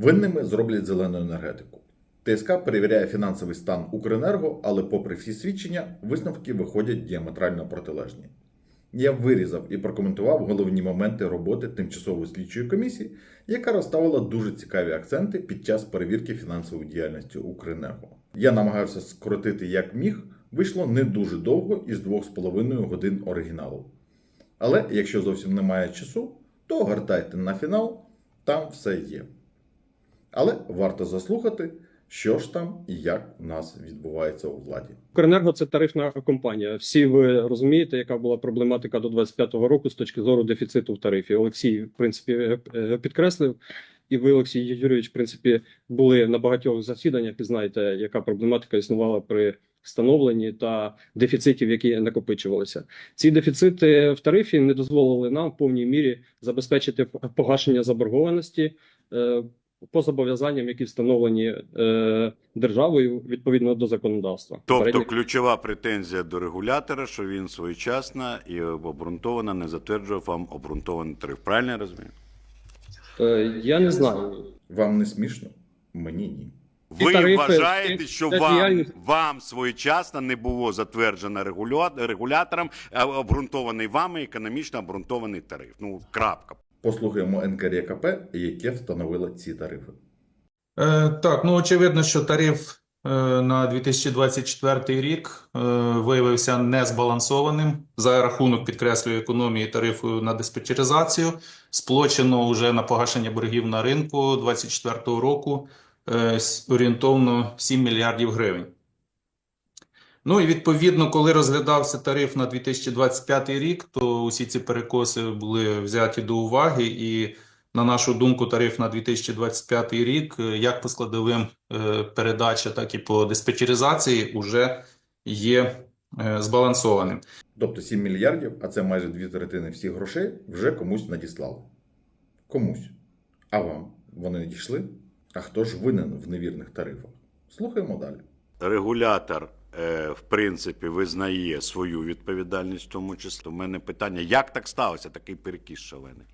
Винними зроблять зелену енергетику. ТСК перевіряє фінансовий стан Укренерго, але, попри всі свідчення, висновки виходять діаметрально протилежні. Я вирізав і прокоментував головні моменти роботи тимчасової слідчої комісії, яка розставила дуже цікаві акценти під час перевірки фінансової діяльності Укренерго. Я намагався скоротити як міг, вийшло не дуже довго із 2,5 годин оригіналу. Але якщо зовсім немає часу, то гортайте на фінал, там все є. Але варто заслухати, що ж там і як у нас відбувається у владі. Укренерго це тарифна компанія. Всі ви розумієте, яка була проблематика до 25-го року з точки зору дефіциту в тарифі. Олексій, в принципі, е, е, підкреслив. І ви, Олексій Юрійович, в принципі, були на багатьох засіданнях і знаєте, яка проблематика існувала при встановленні та дефіцитів, які накопичувалися. Ці дефіцити в тарифі не дозволили нам в повній мірі забезпечити погашення заборгованості е, по зобов'язанням, які встановлені е, державою відповідно до законодавства. Тобто Попередньо- ключова претензія до регулятора, що він своєчасно і обґрунтовано не затверджував вам обґрунтований тариф. Правильно я розумію? Е, Я не знаю. Вам не смішно? Мені ні. Ви тарифи, вважаєте, що вам, вам своєчасно не було затверджено регулятором а обґрунтований вами економічно обґрунтований тариф. Ну, крапка. Послухаємо НКРЄКП, яке встановило ці тарифи. Е, Так, ну очевидно, що тариф е, на 2024 рік е, виявився незбалансованим за рахунок, підкреслюю, економії тарифу на диспетчеризацію. Сплочено вже на погашення боргів на ринку 2024 року е, орієнтовно 7 мільярдів гривень. Ну і відповідно, коли розглядався тариф на 2025 рік, то усі ці перекоси були взяті до уваги і на нашу думку, тариф на 2025 рік, е, як по складовим е, передача, так і по диспетчеризації, вже є е, збалансованим. Тобто 7 мільярдів, а це майже дві третини всіх грошей, вже комусь надіслали. Комусь. А вам вони не дійшли? А хто ж винен в невірних тарифах? Слухаємо далі. Регулятор, в принципі, визнає свою відповідальність в тому числі. У мене питання, як так сталося, такий перекіс шалений?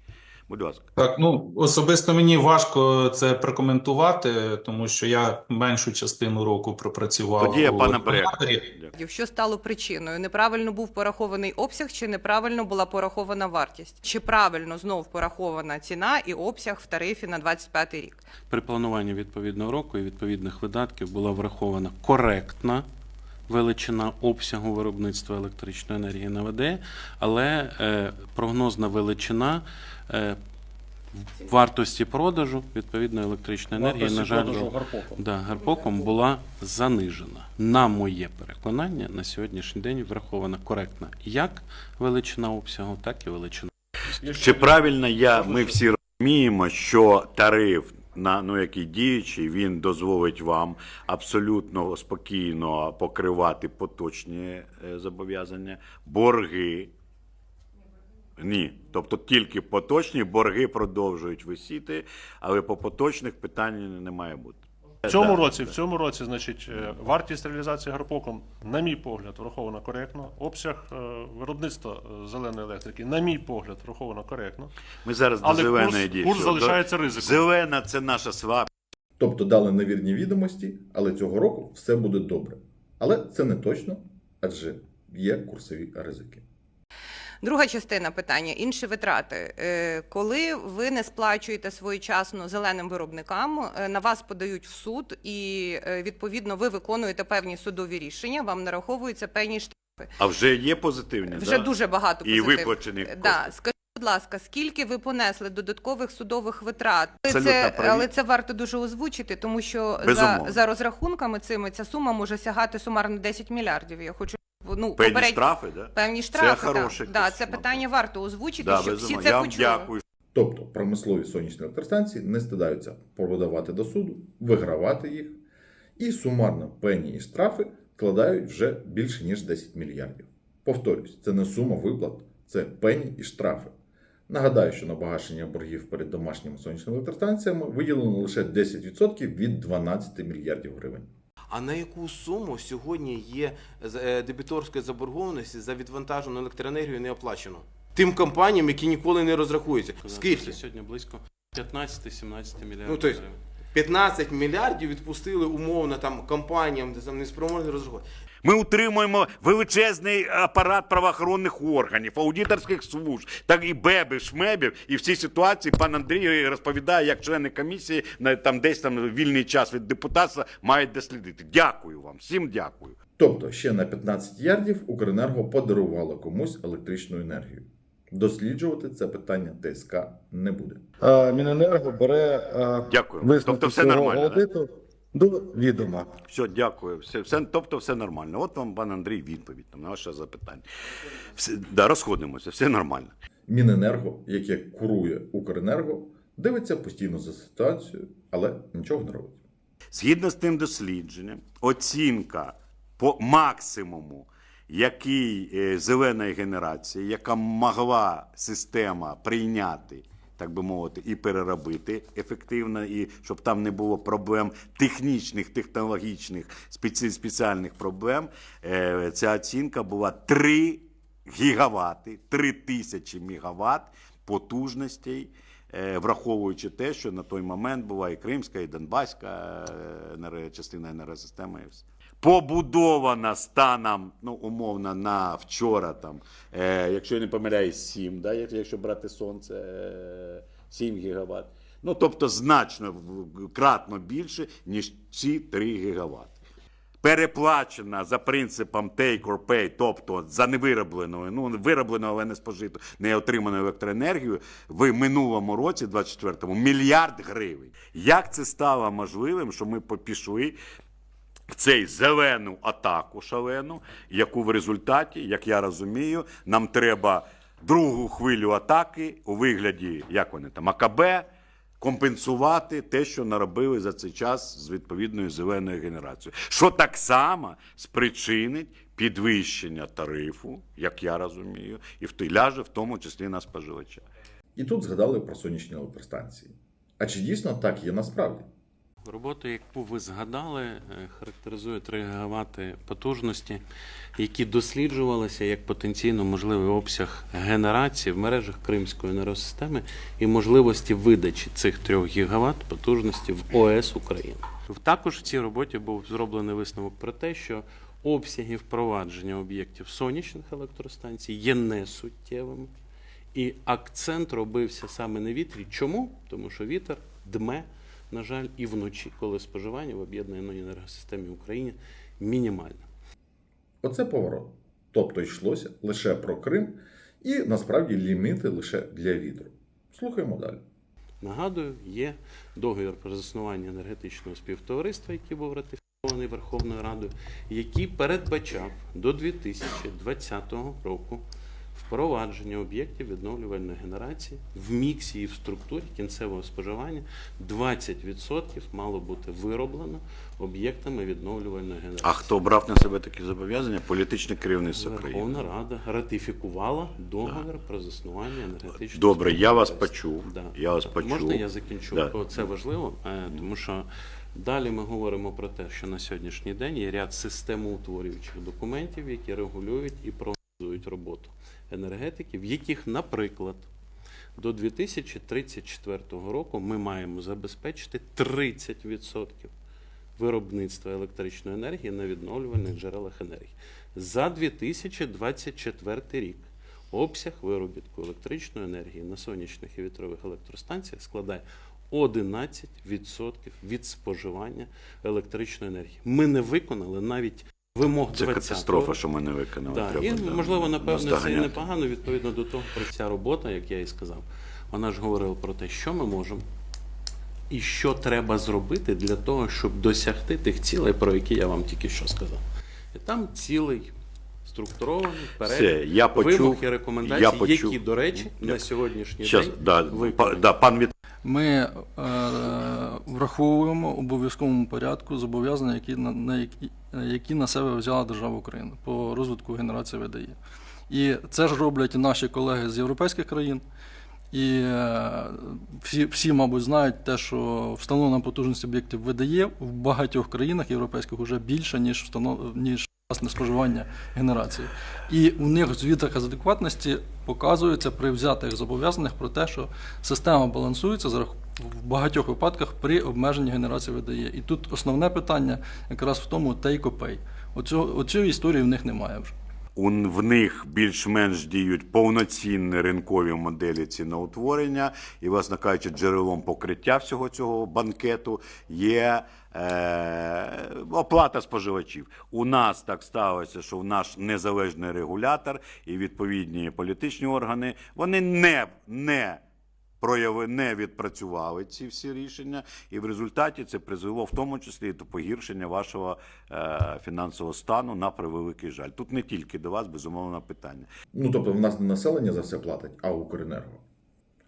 Будь ласка. Так, ну особисто мені важко це прокоментувати, тому що я меншу частину року пропрацював Тоді я у пана. Дякую. Що стало причиною? Неправильно був порахований обсяг, чи неправильно була порахована вартість? Чи правильно знов порахована ціна і обсяг в тарифі на 25 рік? При плануванні відповідного року і відповідних видатків була врахована коректна величина обсягу виробництва електричної енергії на ВД, але е, прогнозна величина е, вартості продажу відповідної електричної енергії, на жаль, да, гарпоком була занижена. На моє переконання, на сьогоднішній день врахована коректна як величина обсягу, так і величина. Чи правильно я, ми всі розуміємо, що тариф, на, ну, який діючий, він дозволить вам абсолютно спокійно покривати поточні е, зобов'язання, борги. Ні, тобто тільки поточні борги продовжують висіти, але по поточних питань не має бути. В цьому Да, році, в цьому році, значить, е, вартість реалізації гарпоком, на мій погляд, врахована коректно. Обсяг е, виробництва е, зеленої електрики, на мій погляд, враховано коректно. Ми зараз Але до зеленої курс- курс залишається ризиком. Зелена це наша слабкість. Тобто дали невірні відомості, але цього року все буде добре. Але це не точно, адже є курсові ризики. Друга частина питання інші витрати. Е, Коли ви не сплачуєте своєчасно зеленим виробникам, е, на вас подають в суд, і е, відповідно ви виконуєте певні судові рішення, вам нараховуються певні штрафи. А вже є позитивні? Вже да? дуже багато І виплачених Да. Скажіть, будь ласка, скільки ви понесли додаткових судових витрат? Абсолютно це, праві. але це варто дуже озвучити, тому що за, за розрахунками цими ця сума може сягати сумарно 10 мільярдів. Я хочу ну, Певні попередньо- штрафи, да? Певні штрафи. хороший так. Да, це питання варто озвучити, Да, щоб всі це Я вам почули. дякую. Тобто промислові сонячні електростанції не стидаються продавати до суду, вигравати їх, і сумарно пені і штрафи вкладають вже більше ніж 10 мільярдів. Повторюсь, це не сума виплат, це пені і штрафи. Нагадаю, що на погашення боргів перед домашніми сонячними електростанціями виділено лише 10% від 12 мільярдів гривень. А на яку суму сьогодні є е, дебіторська заборгованості за відвантажену електроенергію не оплачено? Тим компаніям, які ніколи не розрахуються. Скільки? сьогодні близько 15-17 мільярдів Ну, тобто 15 мільярдів відпустили умовно там компаніям, де там неспроможні розрахувати. Ми утримуємо величезний апарат правоохоронних органів, аудиторських служб, так і бебів, шмебів. І в цій ситуації пан Андрій розповідає, як члени комісії на там десь там вільний час від депутатства мають дослідити. Дякую вам, всім дякую. Тобто ще на 15 ярдів Укренерго подарувало комусь електричну енергію. Досліджувати це питання ТСК не буде. Е, Міненерго бере е, Дякую. Тобто все нормально, да? аудиту до відома. Все, дякую. Все, все, тобто все нормально. От вам, пан Андрій, відповідь на ваше запитання. Все, да, розходимося, все нормально. Міненерго, яке курує Укренерго, дивиться постійно за ситуацією, але нічого не робить. Згідно з тим дослідженням, оцінка по максимуму, який е, зеленої генерації, яка могла система прийняти, так би мовити, і переробити ефективно, і щоб там не було проблем технічних, технологічних, спеці- спеціальних проблем, е, ця оцінка була 3 гігавати, 3 тисячі мегаватт потужностей. Е, враховуючи те, що на той момент була і Кримська, і Донбаська е, частина енергосистеми. і все. Побудована станом, ну, умовно, на вчора, там, е, якщо я не помиляюсь, 7, да, якщо брати сонце, е, 7 гігават. Ну, тобто значно кратно більше, ніж ці 3 гігавати переплачена за принципом take or pay, тобто за невиробленою, ну виробленою, але не спожиту, не отриманою електроенергію в минулому році, 24-му, мільярд гривень. Як це стало можливим, що ми пішли в цей зелену атаку шалену, яку в результаті, як я розумію, нам треба другу хвилю атаки у вигляді, як вони там, АКБ, компенсувати те, що наробили за цей час з відповідною зеленою генерацією. Що так само спричинить підвищення тарифу, як я розумію, і в- ляже в тому числі на споживача. І тут згадали про сонячні електростанції. А чи дійсно так є насправді? Роботу, яку ви згадали, е, характеризує 3 ГВт потужності, які досліджувалися як потенційно можливий обсяг генерації в мережах Кримської енергосистеми і можливості видачі цих 3 ГВт потужності в ОС України. Також в цій роботі був зроблений висновок про те, що обсяги впровадження об'єктів сонячних електростанцій є несуттєвими. І акцент робився саме на вітрі. Чому? Тому що вітер дме, на жаль, і вночі, коли споживання в об'єднаній енергосистемі України мінімальне. Оце поворот. Тобто йшлося лише про Крим і насправді ліміти лише для вітру. Слухаємо далі. Нагадую, є договір про заснування енергетичного співтовариства, який був ратифікований Верховною Радою, який передбачав до 2020 року впровадження об'єктів відновлювальної генерації в міксі і в структурі кінцевого споживання 20% мало бути вироблено об'єктами відновлювальної генерації. А хто брав на себе такі зобов'язання? Політичне керівництво країни. Верховна Рада ратифікувала договір про заснування енергетичного Добре, я вас почув. Да. Я вас почув. Можна я закінчу? Да. Бо це важливо, е, тому що далі ми говоримо про те, що на сьогоднішній день є ряд системоутворюючих документів, які регулюють і прогнозують роботу енергетики, в яких, наприклад, до 2034 року ми маємо забезпечити 30% виробництва електричної енергії на відновлювальних джерелах енергії. За 2024 рік обсяг виробітку електричної енергії на сонячних і вітрових електростанціях складає 11% від споживання електричної енергії. Ми не виконали навіть вимог Це 20-го катастрофа, що ми не виконали. Да, Треба, і да, можливо, напевно, це і непогано відповідно до того, про ця робота, як я і сказав. Вона ж говорила про те, що ми можемо і що треба зробити для того, щоб досягти тих цілей, про які я вам тільки що сказав. І там цілий структурований Все, перелік вимог і рекомендацій, я почув. які, до речі, Я- на сьогоднішній Щас, день да, виконані. да, пан. Ми е, враховуємо у обов'язковому порядку зобов'язання, які на, на які, які на себе взяла держава Україна по розвитку генерації ВДІ. І це ж роблять і наші колеги з європейських країн. І е, всі, всі, мабуть, знають те, що встановлена потужність об'єктів ВДЄ в багатьох країнах європейських вже більше, ніж, встанов... ніж власне споживання генерації. І у них в звітах з адекватності показується при взятих зобов'язаних про те, що система балансується за рах- в багатьох випадках при обмеженні генерації видає. І тут основне питання якраз в тому take or pay. Оцього, оцієї історії в них немає вже. В них більш-менш діють повноцінні ринкові моделі ціноутворення, і, власне кажучи, джерелом покриття всього цього банкету є оплата споживачів. У нас так сталося, що в наш незалежний регулятор і відповідні політичні органи вони не, не прояви не відпрацювали ці всі рішення, і в результаті це призвело в тому числі до погіршення вашого е, фінансового стану на превеликий жаль. Тут не тільки до вас безумовно питання. Ну тобто, в нас не населення за все платить, а Укренерго.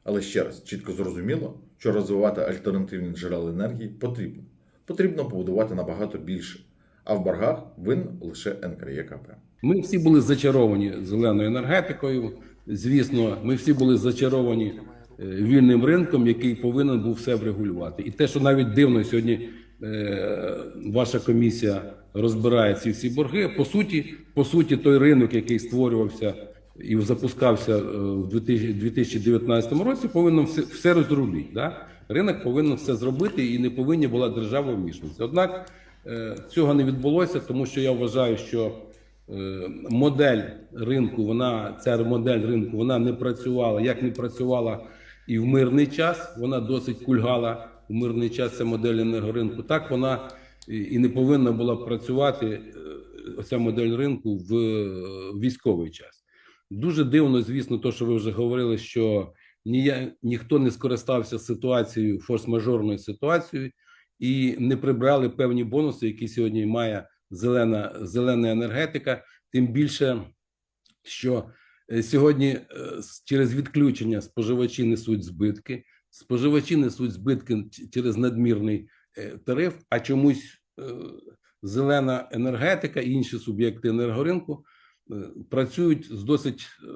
Але ще раз, чітко зрозуміло, що розвивати альтернативні джерела енергії потрібно. Потрібно побудувати набагато більше. А в боргах винен лише НКРЄКП. Ми всі були зачаровані зеленою енергетикою. Звісно, ми всі були зачаровані е, вільним ринком, який повинен був все врегулювати. І те, що навіть дивно сьогодні е, ваша комісія розбирає ці всі борги, по суті, по суті, той ринок, який створювався і запускався е, в 2000 2019 році, повинен все, все розрулити. Да? Ринок повинен все зробити і не повинна була держава вмішуватися. Однак е, цього не відбулося, тому що я вважаю, що е, модель ринку, вона ця модель ринку вона не працювала, як не працювала і в мирний час. Вона досить кульгала в мирний час. Ця модель енергоринку. Так вона і не повинна була працювати е, оця модель ринку в е, військовий час. Дуже дивно, звісно, то, що ви вже говорили, що нія, ніхто не скористався ситуацією, форс-мажорною ситуацією, і не прибрали певні бонуси, які сьогодні має зелена, зелена енергетика. Тим більше, що е, сьогодні е, через відключення споживачі несуть збитки, споживачі несуть збитки через надмірний е, тариф, а чомусь зелена енергетика і інші суб'єкти енергоринку працюють з досить е,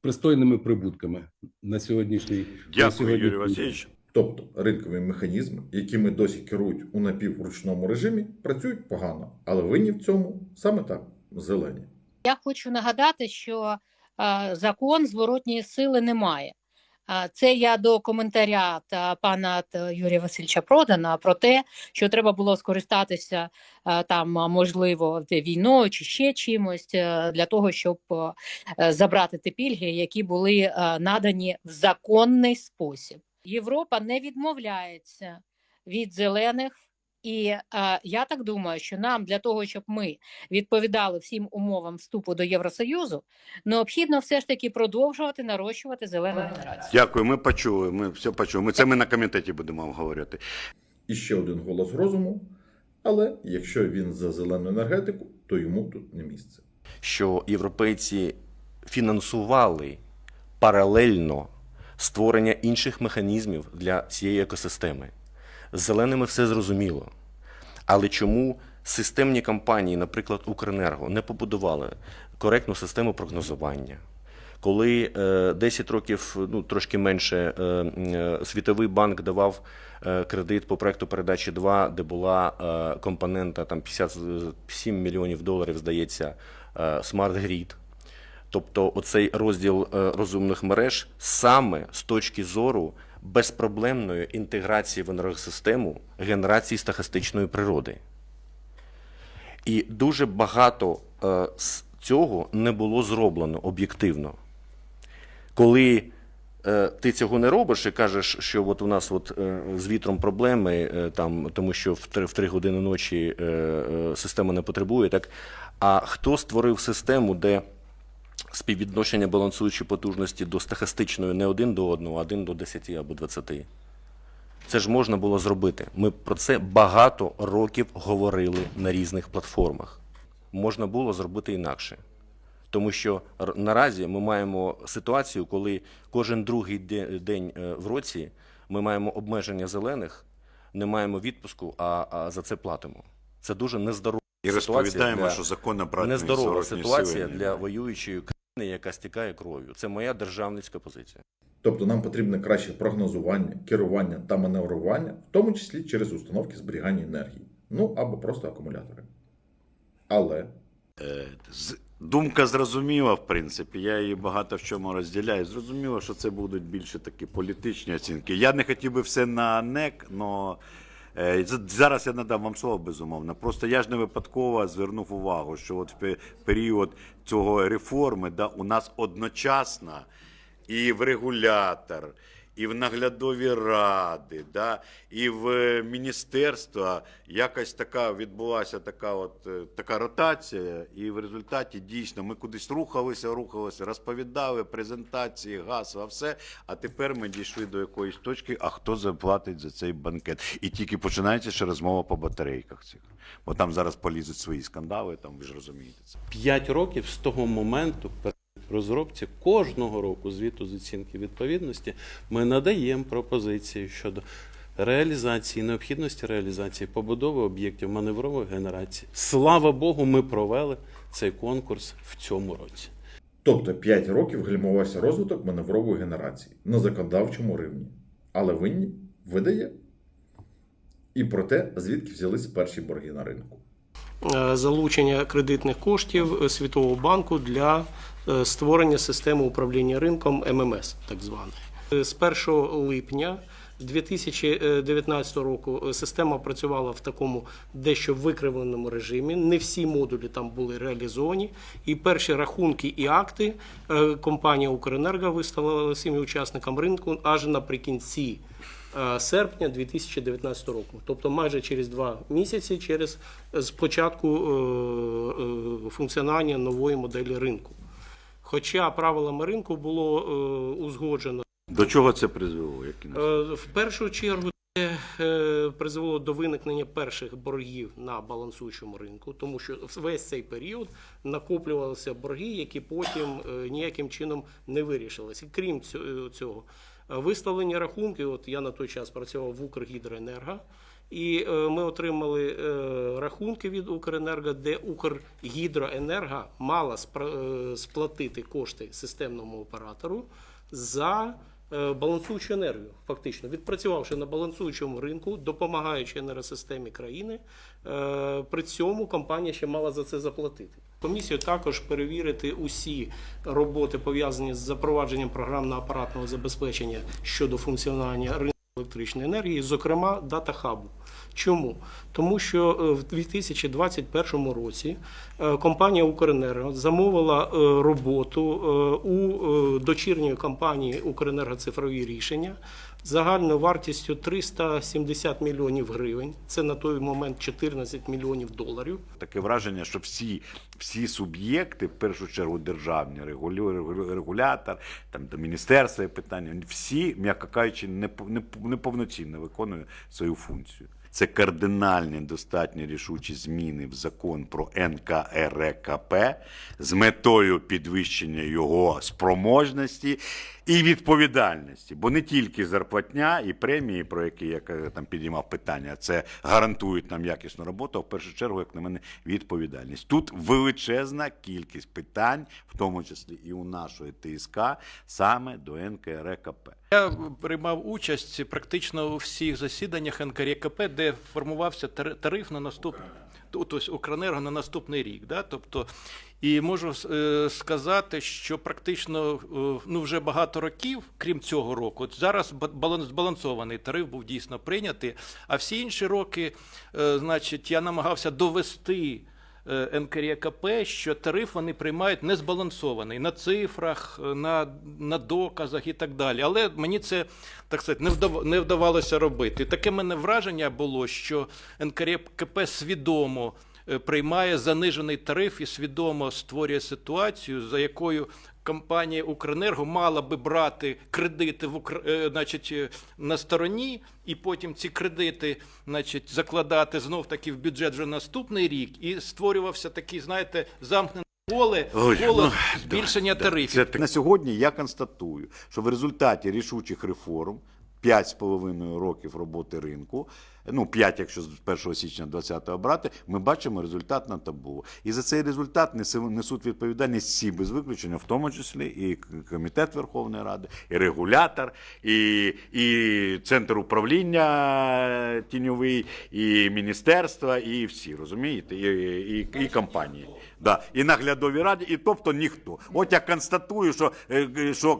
пристойними прибутками на сьогоднішній на Дякую, сьогоднішній Юрій. Васильович. Тобто ринкові механізми, якими досі керують у напівручному режимі, працюють погано, але винні в цьому саме так зелені. Я хочу нагадати, що е, закон зворотньої сили немає. Це я до коментаря та пана т- Юрія Васильовича Продана про те, що треба було скористатися е, там, можливо, війною чи ще чимось е, для того, щоб е, забрати ті пільги, які були е, надані в законний спосіб. Європа не відмовляється від зелених. І е, я так думаю, що нам для того, щоб ми відповідали всім умовам вступу до Євросоюзу, необхідно все ж таки продовжувати нарощувати зелену генерацію. Дякую, ми почули. Ми все почули. Ми це ми на комітеті будемо обговорювати. І ще один голос розуму. Але якщо він за зелену енергетику, то йому тут не місце. що європейці фінансували паралельно створення інших механізмів для цієї екосистеми. З зеленими все зрозуміло. Але чому системні компанії, наприклад, Укренерго, не побудували коректну систему прогнозування? Коли е, 10 років, ну трошки менше, е, е, Світовий банк давав е, кредит по проекту передачі 2, де була е, компонента там 57 мільйонів доларів, здається, е, Smart Grid. Тобто, оцей розділ е, розумних мереж саме з точки зору безпроблемної інтеграції в енергосистему генерації стахастичної природи. І дуже багато е, з цього не було зроблено об'єктивно. Коли е, ти цього не робиш і кажеш, що от у нас от, е, з вітром проблеми, там, тому що в 3, в 3 години ночі система не потребує, так, а хто створив систему, де співвідношення балансуючої потужності до стахастичної не один до одного, а один до 10 або 20? Це ж можна було зробити. Ми про це багато років говорили на різних платформах. Можна було зробити інакше. Тому що наразі ми маємо ситуацію, коли кожен другий день е, в році ми маємо обмеження зелених, не маємо відпуску, а, за це платимо. Це дуже нездорова І розповідаємо, для- що законно нездорова ситуація для воюючої країни, яка стікає кров'ю. Це моя державницька позиція. Тобто нам потрібне краще прогнозування, керування та маневрування, в тому числі через установки зберігання енергії, ну або просто акумулятори. Але Е, з- Думка зрозуміла, в принципі. Я її багато в чому розділяю. Зрозуміло, що це будуть більше такі політичні оцінки. Я не хотів би все на НЕК, але зараз я надам вам слово безумовно. Просто я ж не випадково звернув увагу, що от в період цього реформи да, у нас одночасно і в регулятор, і в наглядові ради, да, і в міністерства якось така відбулася така, от, е, така ротація, і в результаті дійсно ми кудись рухалися, рухалися, розповідали презентації, гасло, все. А тепер ми дійшли до якоїсь точки, а хто заплатить за цей банкет? І тільки починається ще розмова по батарейках цих. Бо там зараз полізуть свої скандали, там ви ж розумієте це. П'ять років з того моменту розробці кожного року звіту з оцінки відповідності ми надаємо пропозиції щодо реалізації, необхідності реалізації побудови об'єктів маневрової генерації. Слава Богу, ми провели цей конкурс в цьому році. Тобто 5 років гальмувався розвиток маневрової генерації на законодавчому рівні. Але винні видає. І про те, звідки взялись перші борги на ринку. е, залучення кредитних коштів е, Світового банку для створення системи управління ринком ММС, так званої. Е, З 1 липня 2019 року е, система працювала в такому дещо викривленому режимі. Не всі модулі там були реалізовані. І перші рахунки і акти е, компанія Укренерго виставила всім учасникам ринку аж наприкінці е, серпня 2019 року. Тобто майже через два місяці через з початку е, е, функціонування нової моделі ринку. Хоча правилами ринку було е, узгоджено До чого це призвело? Наслідки? Е, В першу чергу це е, призвело до виникнення перших боргів на балансуючому ринку, тому що весь цей період накоплювалися борги, які потім ніяким чином не вирішилися. Крім цього, виставлені рахунки. От я на той час працював в Укргідроенерго. І е, ми отримали е, рахунки від Укренерго, де Укргідроенерго мала е, сплатити кошти системному оператору за балансуючу енергію, фактично відпрацювавши на балансуючому ринку, допомагаючи енергосистемі країни. При цьому компанія ще мала за це заплатити. Комісію також перевірити усі роботи пов'язані з запровадженням програмно-апаратного забезпечення щодо функціонування ринку електричної енергії, зокрема дата-хабу. Чому? Тому що е, в 2021 році е, компанія Укренерго замовила е, роботу у дочірньої компанії Укренерго цифрові рішення загальною вартістю 370 мільйонів гривень. Це на той момент 14 мільйонів доларів. Таке враження, що всі, всі суб'єкти, в першу чергу державні, регулятор, там до міністерства питання, всі, м'яко кажучи, не, не, не, повноцінно виконують свою функцію. Це кардинальні достатньо рішучі зміни в закон про НКРКП з метою підвищення його спроможності і відповідальності. Бо не тільки зарплатня і премії, про які я там підіймав питання, це гарантують нам якісну роботу, а в першу чергу, як на мене, відповідальність. Тут величезна кількість питань, в тому числі і у нашої ТСК, саме до НКРКП. Я приймав участь практично у всіх засіданнях НКРКП, де формувався тар- тариф на наступний, тобто Укренерго на наступний рік. Да? Тобто, і можу е, сказати, що практично е, ну, вже багато років, крім цього року, от зараз ба- збалансований тариф був дійсно прийнятий, а всі інші роки, е, значить, я намагався довести. Е, НКРКП, що тариф вони приймають незбалансований на цифрах, е, на, на доказах і так далі. Але мені це так сказати не, вдав, не вдавалося робити. Таке мене враження було, що НКРКП свідомо е, приймає занижений тариф і свідомо створює ситуацію, за якою компанія Укренерго мала би брати кредити в Укр... е, значить, е, на стороні, і потім ці кредити значить, закладати знов таки в бюджет вже наступний рік, і створювався такий, знаєте, замкнене поле, Ой, поле ну, збільшення да, тарифів. Це, так. на сьогодні я констатую, що в результаті рішучих реформ 5,5 років роботи ринку ну 5, якщо з 1 січня 20 брати, ми бачимо результат на табу. І за цей результат несуть відповідальність всі без виключення, в тому числі і комітет Верховної Ради, і регулятор, і, і центр управління е, тіньовий, і міністерства, і всі, розумієте, і, і, і компанії. Да, і наглядові раді, і тобто ніхто. От я констатую, що, е, що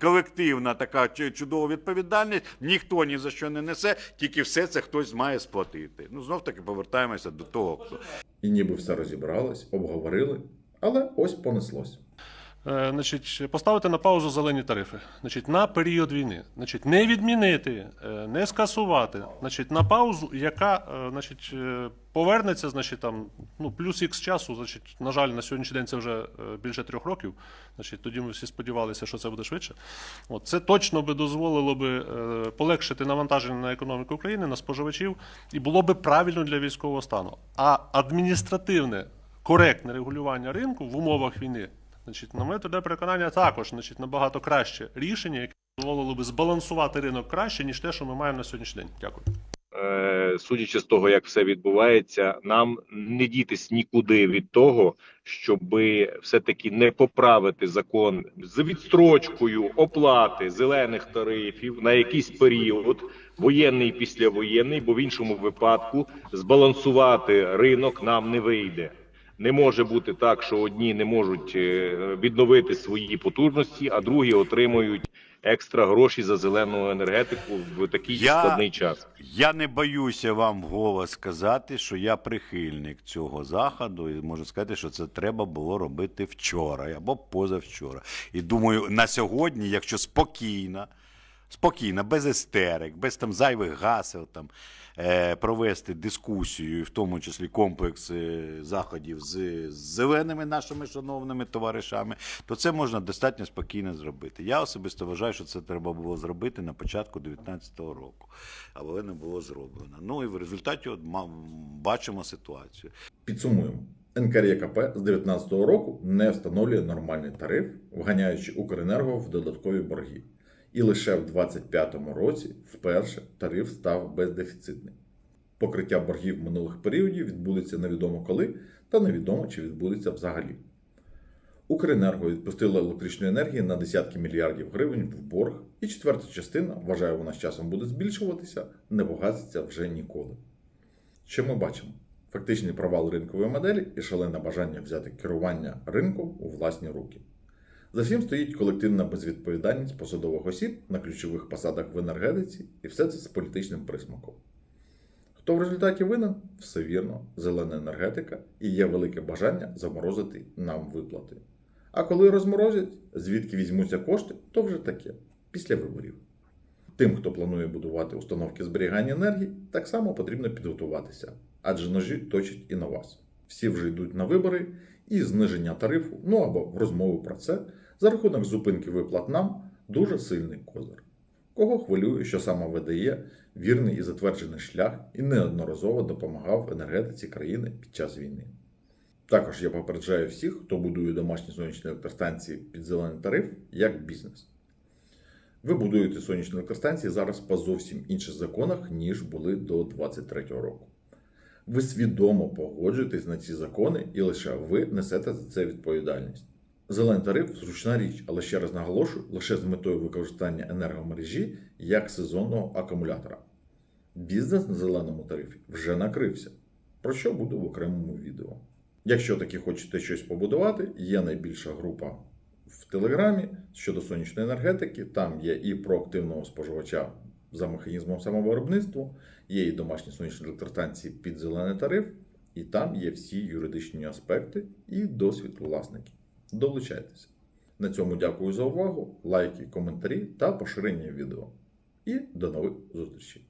колективна така чудова відповідальність, ніхто ні за що не несе, тільки все це хтось має сплатити. Ну знов таки повертаємося до того, хто І ніби все розібралось, обговорили, але ось понеслось. Е, Значить, поставити на паузу зелені тарифи. Значить, на період війни. Значить, не відмінити, е, не скасувати. Значить, на паузу, яка е, значить, повернеться, значить, там, ну, плюс ікс часу. Значить, на жаль, на сьогоднішній день це вже більше трьох років. Значить, тоді ми всі сподівалися, що це буде швидше. От, це точно би дозволило би полегшити навантаження на економіку України, на споживачів, і було би правильно для військового стану. А адміністративне, коректне регулювання ринку в умовах війни. Значить, на моє тоді переконання також значить, набагато краще рішення, яке дозволило би збалансувати ринок краще, ніж те, що ми маємо на сьогоднішній день. Дякую. Е, судячи з того, як все відбувається, нам не дітись нікуди від того, щоб все-таки не поправити закон з відстрочкою оплати зелених тарифів на якийсь період, воєнний післявоєнний, бо в іншому випадку збалансувати ринок нам не вийде. Не може бути так, що одні не можуть е, відновити свої потужності, а другі отримують екстра гроші за зелену енергетику в такий Я- складний час. Я не боюся вам вголос сказати, що я прихильник цього заходу, і можу сказати, що це треба було робити вчора або позавчора. І думаю, на сьогодні, якщо спокійно, спокійно, без істерик, без там зайвих гасел, там, провести дискусію, в тому числі комплекс е, заходів з, зеленими нашими шановними товаришами, то це можна достатньо спокійно зробити. Я особисто вважаю, що це треба було зробити на початку 2019 року, але не було зроблено. Ну і в результаті от, бачимо ситуацію. Підсумуємо. НКРЄКП з 2019 року не встановлює нормальний тариф, вганяючи Укренерго в додаткові борги. І лише в 2025 році вперше тариф став бездефіцитним. Покриття боргів минулих періодів відбудеться невідомо коли, та невідомо чи відбудеться взагалі. Укренерго відпустило електричної енергії на десятки мільярдів гривень в борг, і четверта частина, вважаю, вона з часом буде збільшуватися, не погаситься вже ніколи. Що ми бачимо? Фактичний провал ринкової моделі і шалене бажання взяти керування ринком у власні руки. За всім стоїть колективна безвідповідальність посадових осіб на ключових посадах в енергетиці, і все це з політичним присмаком. Хто в результаті винен? Все вірно, зелена енергетика і є велике бажання заморозити нам виплати. А коли розморозять, звідки візьмуться кошти, то вже таке, після виборів. Тим, хто планує будувати установки зберігання енергії, так само потрібно підготуватися, адже ножі точать і на вас. Всі вже йдуть на вибори і зниження тарифу, ну або розмови про це, за рахунок зупинки виплат нам дуже сильний козир. Кого хвилює, що саме видає вірний і затверджений шлях і неодноразово допомагав енергетиці країни під час війни. Також я попереджаю всіх, хто будує домашні сонячні електростанції під зелений тариф, як бізнес. Ви будуєте сонячні електростанції зараз по зовсім інших законах, ніж були до 2023 року. Ви свідомо погоджуєтесь на ці закони, і лише ви несете за це відповідальність. Зелений тариф зручна річ, але ще раз наголошую, лише з метою використання енергомережі як сезонного акумулятора. Бізнес на зеленому тарифі вже накрився, про що буде в окремому відео. Якщо таки хочете щось побудувати, є найбільша група в Телеграмі щодо сонячної енергетики. Там є і про активного споживача за механізмом самовиробництва, є і домашні сонячні електростанції під зелений тариф, і там є всі юридичні аспекти і досвід власників. Долучайтеся. На цьому дякую за увагу, лайки, коментарі та поширення відео. І до нових зустрічей!